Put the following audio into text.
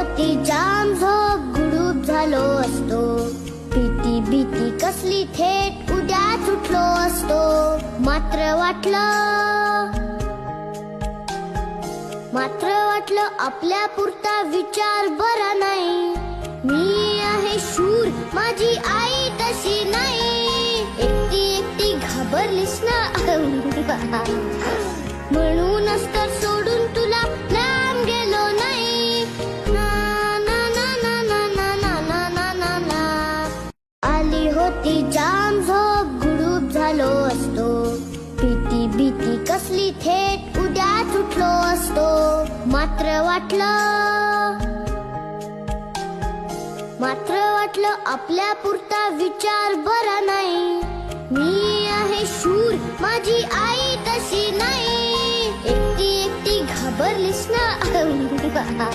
होती जाम झोप गुडूप झालो असतो. भीती भीती कसली थेट उद्या उठलो असतो. मात्र वाटलं मात्र वाटलं आपल्या पुरता विचार बरा नाही. मी आहे शूर माझी आई तशी नाही. एकटी एकटी घाबरलीस ना ती जाम झोप गुडूप झालो असतो. भीती भीती कसली थेट उद्या उठलो असतो. मात्र वाटलं मात्र वाटलं आपल्या पुरता विचार बरा नाही. मी आहे शूर माझी आई तशी नाही. एकटी एकटी घाबरलीस ना.